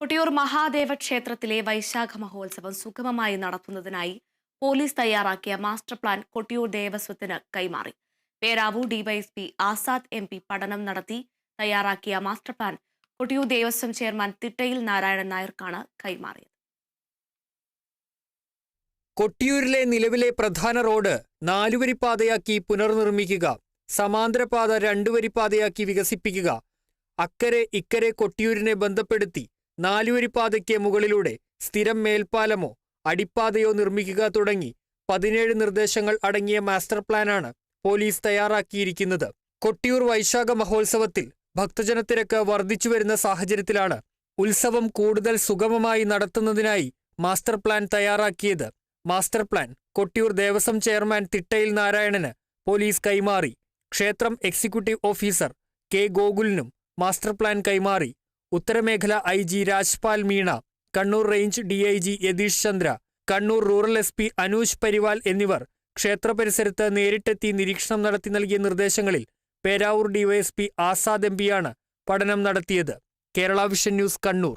കൊട്ടിയൂർ മഹാദേവ ക്ഷേത്രത്തിലെ വൈശാഖ മഹോത്സവം സുഗമമായി നടത്തുന്നതിനായി പോലീസ് തയ്യാറാക്കിയ മാസ്റ്റർ പ്ലാൻ കൊട്ടിയൂർ ദേവസ്വത്തിന് കൈമാറി. Peravoor DYSP Azad M P പഠനം നടത്തി തയ്യാറാക്കിയ master plan Kottiyoor Devaswom chairman Thittayil Narayanan നായർക്കാണ് കൈമാറിയത്. കൊട്ടിയൂരിലെ നിലവിലെ പ്രധാന റോഡ് നാലുവരിപ്പാതയാക്കി പുനർനിർമ്മിക്കുക സമാന്തരപാത രണ്ടുവരിപ്പാതയാക്കി വികസിപ്പിക്കുക അക്കരെ ഇക്കരെ കൊട്ടിയൂരിനെ ബന്ധപ്പെടുത്തി നാലുവരിപ്പാതയ്ക്ക് മുകളിലൂടെ സ്ഥിരം മേൽപ്പാലമോ അടിപ്പാതയോ നിർമ്മിക്കുക തുടങ്ങി പതിനേഴ് നിർദ്ദേശങ്ങൾ അടങ്ങിയ മാസ്റ്റർ പ്ലാനാണ് പോലീസ് തയ്യാറാക്കിയിരിക്കുന്നത്. കൊട്ടിയൂർ വൈശാഖ മഹോത്സവത്തിൽ ഭക്തജനത്തിരക്ക് വർദ്ധിച്ചു വരുന്ന സാഹചര്യത്തിലാണ് ഉത്സവം കൂടുതൽ സുഗമമായി നടത്തുന്നതിനായി മാസ്റ്റർ പ്ലാൻ തയ്യാറാക്കിയത്. Master plan Kottiyoor Devaswom chairman Thittayil നാരായണന് പോലീസ് കൈമാറി. ക്ഷേത്രം എക്സിക്യൂട്ടീവ് ഓഫീസർ കെ ഗോകുലിനും മാസ്റ്റർ പ്ലാൻ കൈമാറി. ഉത്തരമേഖല I G Rajpal Meena Kannur range D I G Yatheesh Chandra Kannur rural S P Anuj Paliwal എന്നിവർ ക്ഷേത്ര പരിസരത്ത് നേരിട്ടെത്തി നിരീക്ഷണം നടത്തി നൽകിയ നിർദ്ദേശങ്ങളിൽ പേരാവൂർ ഡിവൈഎസ്പി ആസാദ് എം പിയാണ് പഠനം നടത്തിയത്. Kerala vision news Kannur.